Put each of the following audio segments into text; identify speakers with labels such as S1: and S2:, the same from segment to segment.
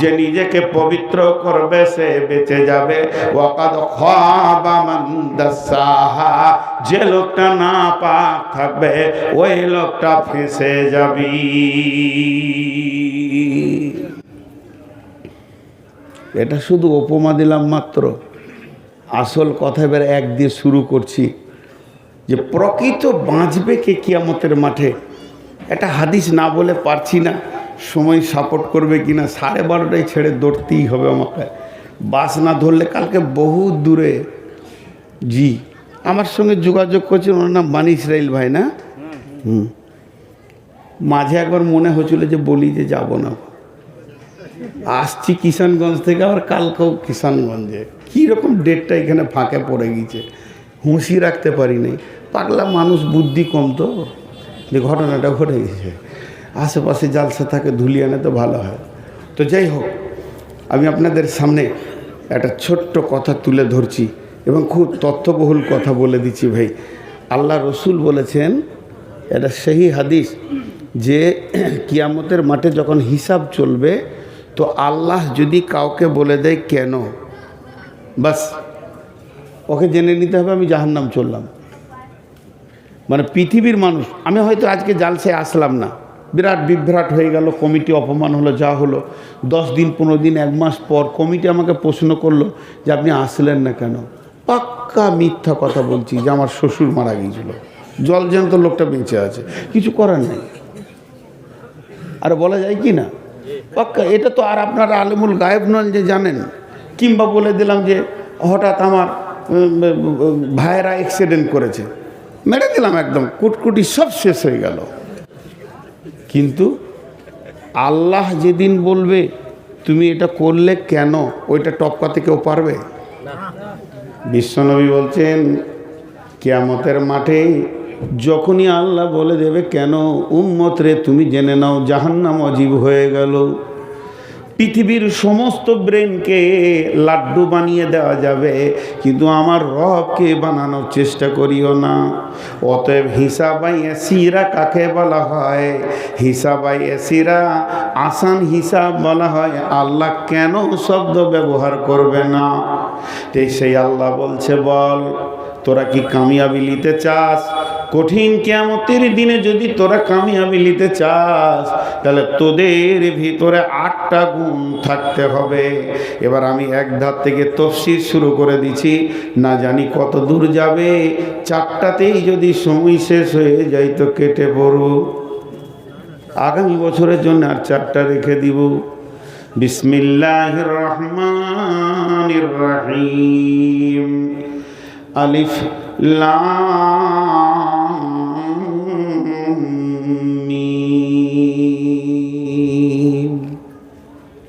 S1: যে নিজেকে পবিত্র করবে, সে বেঁচে যাবে। যে লোকটা না পাক থাকবে, ওই লোকটা ফেসে যাবি। এটা শুধু উপমা দিলাম মাত্র। আসল কথা এবার এক দিয়ে শুরু করছি, যে প্রকৃত বাঁচবে কে কিয়ামতের মাঠে? একটা হাদিস না বলে পারছি না। সময় সাপোর্ট করবে কি না সাড়ে বারোটায় ছেড়ে দৌড়তেই হবে আমাকে। বাস না ধরলে কালকে বহু দূরে। জি, আমার সঙ্গে যোগাযোগ করছে ওনার নাম বানি ইসরাইল ভাই না? হুম। মাঝে একবার মনে হচ্ছিল যে বলি যে যাব না। আসছি কিষানগঞ্জ থেকে, আবার কালকেও কিষানগঞ্জে। কীরকম ডেটটা এখানে ফাঁকে পড়ে গিয়েছে? হুঁশি রাখতে পারি নাই। পাগলা মানুষ, বুদ্ধি কম তো। যে ঘটনাটা ঘটে গেছে। আশেপাশে জালসা থাকে ধুলিয়ে আনে তো ভালো হয়। তো যাই হোক, আমি আপনাদের সামনে একটা ছোট্ট কথা তুলে ধরছি এবং খুব তথ্যবহুল কথা বলে দিচ্ছি ভাই। আল্লাহ রসুল বলেছেন, এটা সেই হাদিস যে কিয়ামতের মাঠে যখন হিসাব চলবে, তো আল্লাহ যদি কাউকে বলে দেয় কেন? বাস, ওকে জেনে নিতে হবে, আমি জাহান্নাম চললাম। মানে পৃথিবীর মানুষ, আমি হয়তো আজকে জালসে আসলাম না। বিরাট বিভ্রাট হয়ে গেল, কমিটি অপমান হলো, যা হলো। দশ দিন, পনেরো দিন, এক মাস পর কমিটি আমাকে প্রশ্ন করল যে আপনি আসলেন না কেন? পাক্কা মিথ্যা কথা বলছি যে আমার শ্বশুর মারা গিয়েছিল। জল জ্যান্ত লোকটা বেঁচে আছে। কিছু করার নেই। আর বলা যায় কি না? পাক্কা, এটা তো আর আপনারা আলেমুল গায়েব নন যে জানেন। কিংবা বলে দিলাম যে হঠাৎ আমার ভাইয়েরা অ্যাক্সিডেন্ট করেছে। মেরে দিলাম একদম, কুটকুটি সব শেষ হয়ে গেল। কিন্তু আল্লাহ যেদিন বলবে, তুমি এটা করলে কেন? ওইটা টপকাতে কেউ পারবে? বিশ্বনবী বলছেন, কেয়ামতের মাঠে যখনই আল্লাহ বলে দেবে কেন উম্মত রে তুমি জেনে নাও, জাহান্নাম অজীব হয়ে গেল। পৃথিবীর সমস্ত ব্রেনকে লাড্ডু বানিয়ে দেওয়া যাবে, কিন্তু আমার রবকে বানানোর চেষ্টা করিও না। অতএব হিসাবাই এসিরা কাকে বলা হয়? হিসাবাই এসিরা আসান হিসাব বলা হয়, আল্লাহ কেন শব্দ ব্যবহার করবে না? সেই আল্লাহ বলছে, বল, তোরা কি কামিয়াবি নিতে চাস? কঠিন কেমতের দিনে যদি তোরা কামিয়াবি নিতে চাস, তাহলে তোদের ভিতরে আটটা গুণ থাকতে হবে। এবার আমি এক ধার থেকে তফসির শুরু করে দিছি না জানি কত দূর যাবে। চারটাতেই যদি সময় শেষ হয়ে যায় তো কেটে পড়ো। আগামী বছরের জন্য আর চারটা রেখে দিব। বিসমিল্লাহ রহমান রহিম। আলিফ লাম।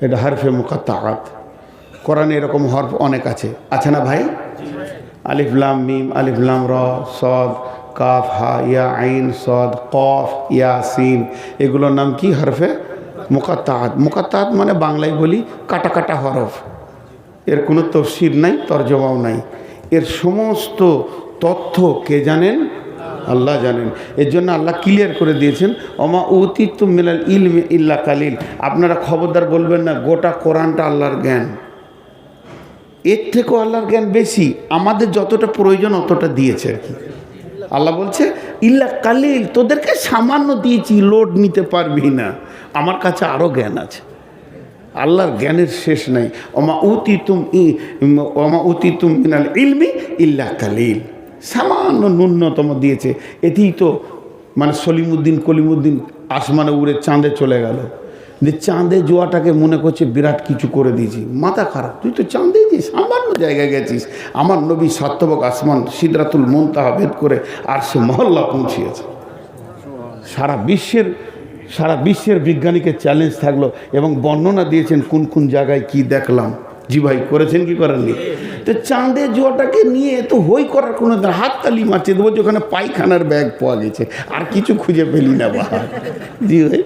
S1: এটা হরফে মুকাত্তাআত। কোরআনে এরকম হরফ অনেক আছে। আছে না ভাই? আলিফলাম মিম আলিফলাম র, সদ, কাফ, হা, ইয়া, আইন, সদ, কফ ইয়া সিন এগুলোর নাম কি হরফে? মুকাত্তাআত। মুকাত্তাআত মানে বাংলায় বলি কাটা কাটা হরফ। এর কোনো তফসির নাই, তর্জমাও নাই। এর সমস্ত তথ্য কে জানেন? আল্লাহ জানেন। এর জন্য আল্লাহ ক্লিয়ার করে দিয়েছেন অমা অতীত মিলাল ইলম ইল্লা কালিল। আপনারা খবরদার বলবেন না, গোটা কোরআনটা আল্লাহর জ্ঞান। এর থেকেও আল্লাহর জ্ঞান বেশি, আমাদের যতটা প্রয়োজন অতটা দিয়েছে আর কি। আল্লাহ বলছে, ইল্লা কালিল, তোদেরকে সামান্য দিয়েছি, লোড নিতে পারবি না। আমার কাছে আরও জ্ঞান আছে। আল্লাহর জ্ঞানের শেষ নাই অমা উতি তুম ই অমা উতি তুম মিনাল ইলমি ইল্লা কালিল। সামান্য ন্যূনতম দিয়েছে। এতেই তো মানে সলিমুদ্দিন কলিমুদ্দিন আসমানে উড়ে চাঁদে চলে গেল। যে চাঁদে জোয়াটাকে মনে করছে বিরাট কিছু করে দিয়েছি। মাথা খারাপ। তুই তো চাঁদে যে সামান্য জায়গায় গেছিস। আমার নবী সার্থবক আসমান, সিদরাতুল মন্তাহা ভেদ করে আর সে মহল্লা পৌঁছিয়েছে। সারা বিশ্বের সারা বিশ্বের বিজ্ঞানীকে চ্যালেঞ্জ থাকল এবং বর্ণনা দিয়েছেন কোন কোন জায়গায় কি দেখলাম। জি ভাই, করেছেন কি করেননি? তো চাঁদে জোয়াটাকে নিয়ে তো হই করার কোনো হাত তালি মারছে দেবো যে ওখানে পায়খানার ব্যাগ পাওয়া গেছে। আর কিছু খুঁজে পেলি না বা জি ভাই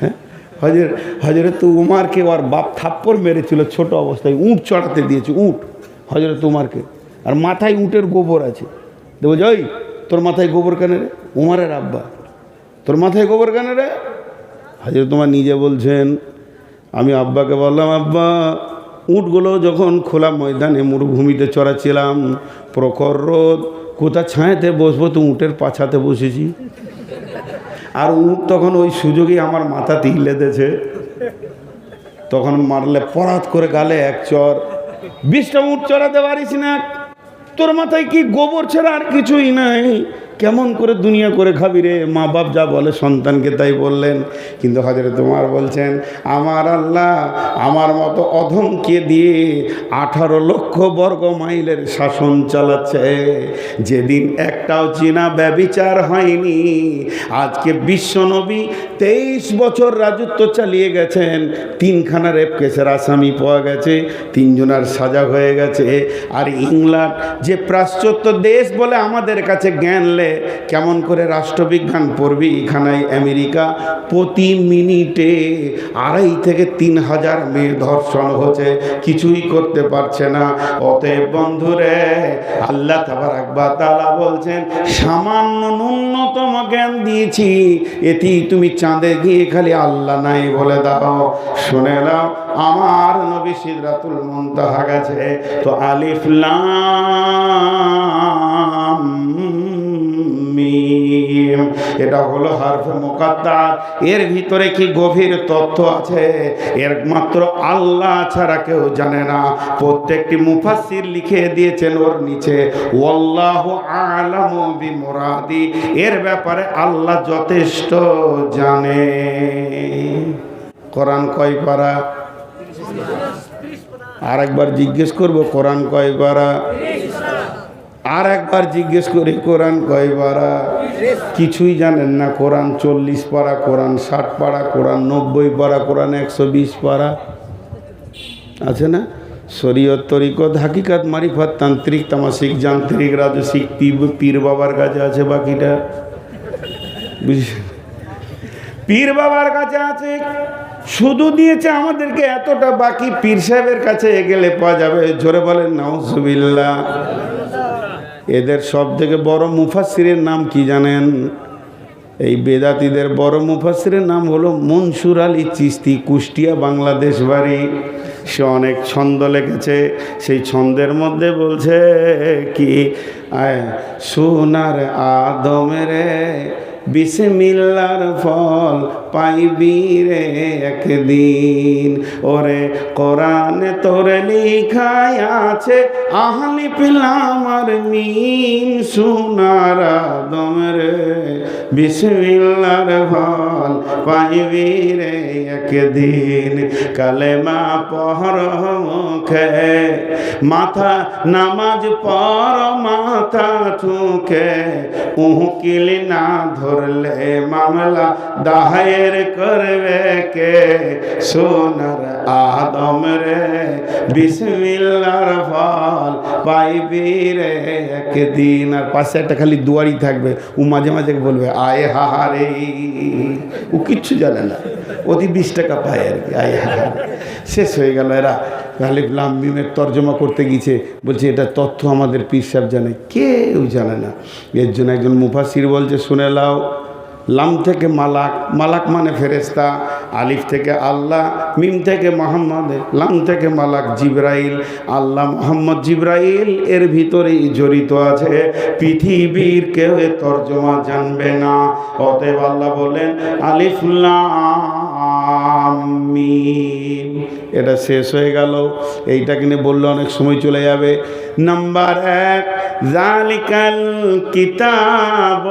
S1: হ্যাঁ? হজর হজরত উমারকে ওর বাপ থাপ্পড় মেরেছিল, ছোট অবস্থায়, উঁট চড়াতে দিয়েছে, উঁট, হজরত উমারকে। আর মাথায় উঁটের গোবর আছে। দেবো জয় তোর মাথায় গোবর কেন রে? উমারের আব্বা। তোর মাথায় গোবর কেন রে? হাজির তোমার নিজে বলছেন, আমি আব্বাকে বললাম, আব্বা উটগুলো যখন খোলা ময়দানে মরুভূমিতে চড়াচ্ছিলাম, প্রখর রোদ, কোথা ছায়াতে বসবো, তো উঁটের পাছাতে বসেছি। আর উঁট তখন ওই সুযোগে আমার মাথা তিলে দেছে তখন মারলে পরাত করে গালে এক চর। বিষটা উঁট চড়াতে পারিস না। তোর মাথায় কি গোবর ছাড়া আর কিছুই নাই? কেমন করে দুনিয়া করে খাবি রে? মা বাপ যা বলে সন্তানকে তাই বললেন। কিন্তু হাজারে তোমার বলছেন, আমার আল্লাহ আমার মতো অধমকে দিয়ে আঠারো লক্ষ বর্গ মাইলের শাসন চালাচ্ছে। যেদিন একটাও চীনা ব্যবিচার হয়নি, আজকে বিশ্বনবী তেইশ বছর রাজত্ব চালিয়ে গেছেন। তিনখানা রেপ কেসের আসামি পাওয়া গেছে, তিনজনার সাজা হয়ে গেছে। আর ইংল্যান্ড যে পাশ্চাত্য দেশ বলে আমাদের কাছে জ্ঞান লে, কেমন করে রাষ্ট্রবিজ্ঞান পড়বি এখানে আমেরিকা? প্রতি মিনিটে আড়াই থেকে তিন হাজার মেয়ে ধর্ষণ হচ্ছে, কিছুই করতে পারছে না। অতএব বন্ধুরে, আল্লাহ তাবার একবার তালা বলছেন, সামান্য ন্যূনতম জ্ঞান দিয়েছি, এতেই তুমি চাঁদে গিয়ে খালি আল্লাহ নাই বলে দাও। শুনে নাও আমার নবী সিদরাতুল মুনতাহা গেছে। তো আলিফ লাম মিম। এটা হলো হারফে মোকাদ্দার এর ভিতরে কি গভীর তথ্য আছে? এর মাত্র আল্লাহ ছাড়া কেউ জানে না। প্রত্যেকটি মুফাসসির লিখে দিয়েছেন ওর নিচে, ওয়াল্লাহু আলামু বিমুরাদি। এর ব্যাপারে আল্লাহ যথেষ্ট জানে। কোরআন কয় পারা? আর একবার জিজ্ঞেস করব, কোরআন কয় পারা? আর একবার জিজ্ঞেস করি, কোরআন কয় পারা? কিছুই জানেন না, কোরআন চল্লিশ পারা, কোরআন ষাট পারা, কোরআন নব্বই পারা, কোরআন একশো বিশ পারা। আছে না? শরীয়ত তরিকত হাকিকাত মারিফাত তান্ত্রিক তামাসিক যান্ত্রিক রাজসিক পীর- বাবার কাছে আছে বাকিটা? বুঝছেন পীর বাবার কাছে আছে। শুধু দিয়েছে আমাদেরকে, এতটা বাকি পীর সাহেবের কাছে গেলে পাওয়া যাবে। জোরে বলেন, নাউজুবিল্লাহ। এদের সব থেকে বড় মুফাসিরের নাম কি জানেন? এই বেদাতিদের বড় মুফাসিরের নাম হলো মনসুর আলী চিস্তি, কুষ্টিয়া বাংলাদেশ বাড়ি। সে অনেক ছন্দ লিখেছে, সেই ছন্দের মধ্যে বলছে কি সোনার আদমের বিসমিল্লার ফল পাইবি রে একদিন। ওরে কোরআনে তোরে লিখাই আছে, আহলি পিলাম আর মিন সোনার আদমের বিসমিল্লার ফল পাইবি রে একদিন, কালেমা পহর মুখে, মাথা নামাজ পর মাথা ঠুকে, উহকিল না ধরলে মামলা দায়ের করবে কে? সোনার আদম রে, বিসমিল্লার ফল পাইবি রে একদিন। আর পাশে একটা খালি দুয়ারি থাকবে, ও মাঝে মাঝে বলবে, আয় হাহারে। ও কিচ্ছু জানে না। অতি বিশ টাকা পায় আর কি, আয় হাহারে। শেষ হয়ে গেল, এরা গালিব লাম মিমের তর্জমা করতে গিয়েছে। বলছে, এটা তথ্য আমাদের পীর সাহেব জানে। কেউ জানে না। এর জন্য একজন মুফাসির বলছে, শুনে লাও লাম থেকে মালাক মালাক মানে ফেরেস্তা আলিফ থেকে আল্লাহ, মিম থেকে মোহাম্মদ, লাম থেকে মালাক জিব্রাইল, আল্লাহ মোহাম্মদ জিব্রাইল এর ভিতরেই জড়িত আছে। পৃথিবীর কেউ তর্জমা জানবে না। অতএব আল্লাহ বলেন আলিফ মিম এটা শেষ হয়ে গেল। এইটা কিনে বললে অনেক সময় চলে যাবে। নাম্বার এক জালিকাল কিতাব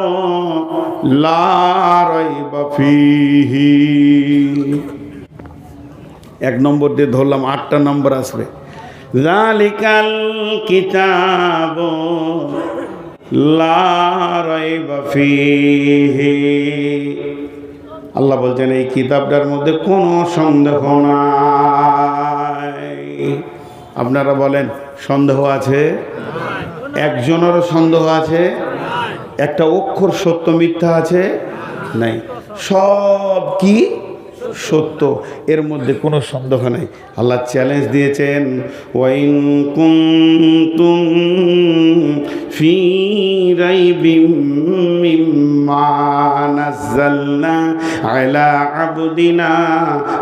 S1: লা এক নম্বর দিয়ে ধরলাম, আটটা নম্বর আসবে। জালিকাল কিতাব লা রাইবা ফিহি। আল্লাহ বলছেন, এই কিতাবটার মধ্যে কোনো সন্দেহ নাই। আপনারা বলেন, সন্দেহ আছে? একজনেরও সন্দেহ আছে? একটা অক্ষর সত্য, মিথ্যা আছে? নাই। সব কি? সত্য। এর মধ্যে কোনো সন্দেহ নাই। আল্লাহ চ্যালেঞ্জ দিয়েছেন, ওয়াইন রাইবিম মিম্মা নাযালনা আলা আবদিনা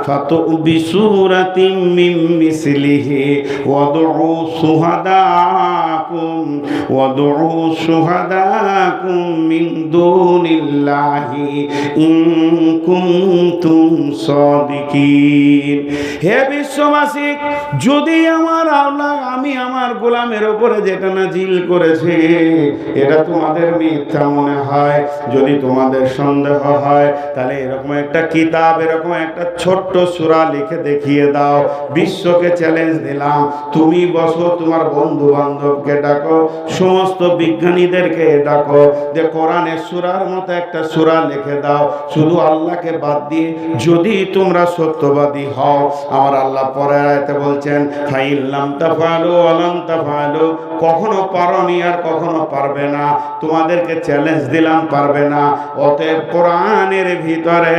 S1: ফাতু বিসুরাতিম মিন মিসলিহি ওয়াদউ সুহাদাকুম ওয়াদউ সুহাদাকুম মিন দুনিল্লাহি ইন কুনতুম সাদিকিন হে বিশ্ববাসী, যদি আমার আল্লাহ, আমি আমার গোলামের উপরে যেটা নাজিল করেছে, এটা তোমাদের মিথ্যা মনে হয়? যদি তোমাদের সন্দেহ হয়, তাহলে এরকম একটা কিতাব, এরকম একটা ছোট্ট সূরা লিখে দেখিয়ে দাও। বিশ্বকে চ্যালেঞ্জ দিলাম। তুমি বসো, তোমার বন্ধু বান্ধবকে ডাকো, সমস্ত বিজ্ঞানীদেরকে ডাকো। যে কোরআনের সূরার মতো একটা সূরা লিখে দাও। শুধু আল্লাহকে বাদ দিয়ে যদি তোমরা সত্যবাদী হও। আমার আল্লাহ পরে আয়তে বলছেন ফাইল্লাম তাফালু আলাম কখনো পারনি আর কখনো পারবে না। তোমাদেরকে চ্যালেঞ্জ দিলাম, পারবে না। অতএব কোরআনের ভিতরে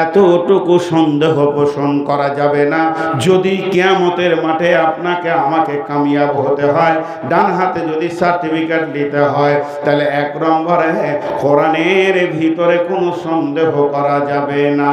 S1: এতটুকু সন্দেহ পোষণ করা যাবে না। যদি কিয়ামতের মাঠে আপনাকে আমাকে কামিয়াব হতে হয়, ডান হাতে যদি সার্টিফিকেট নিতে হয়, তাহলে এক নম্বরে কোরআনের ভিতরে কোনো সন্দেহ করা যাবে না।